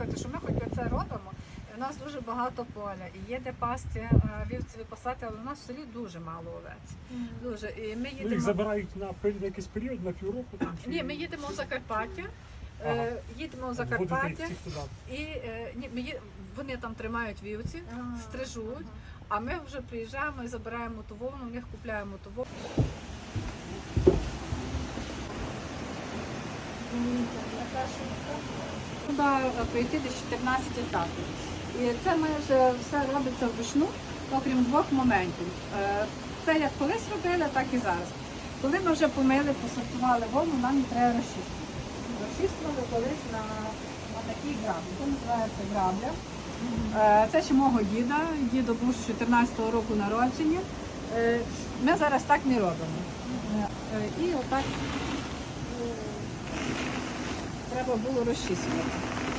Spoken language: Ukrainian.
сказати, що ми хоч оце робимо. У нас дуже багато поля, і є де пасти е, вівці випасати, але у нас в селі дуже мало овець. Дуже. І ми Ну, їх забирають на, на якийсь період, на півроку. Там, чи- Ні, ми їдемо в Закарпаття. Ага. Е, Їдемо в Закарпаття всіх туди. і е, ні, ми є- вони там тримають вівці, стрижуть, а ми вже приїжджаємо і забираємо ту вовну, в них купляємо ту вовну. Туди прийти десь 14 етапів. І це майже все робиться вручну, окрім двох моментів. Це як колись робили, так і зараз. Коли ми вже помили, посортували вовну, нам її треба розчистити. Розчистили колись на, на такій граблі. Це називається грабля. Е, Це ще мого діда. Дідо був з 14-го року народження. Е, Ми зараз так не робимо. Е, І отак треба було розчісувати.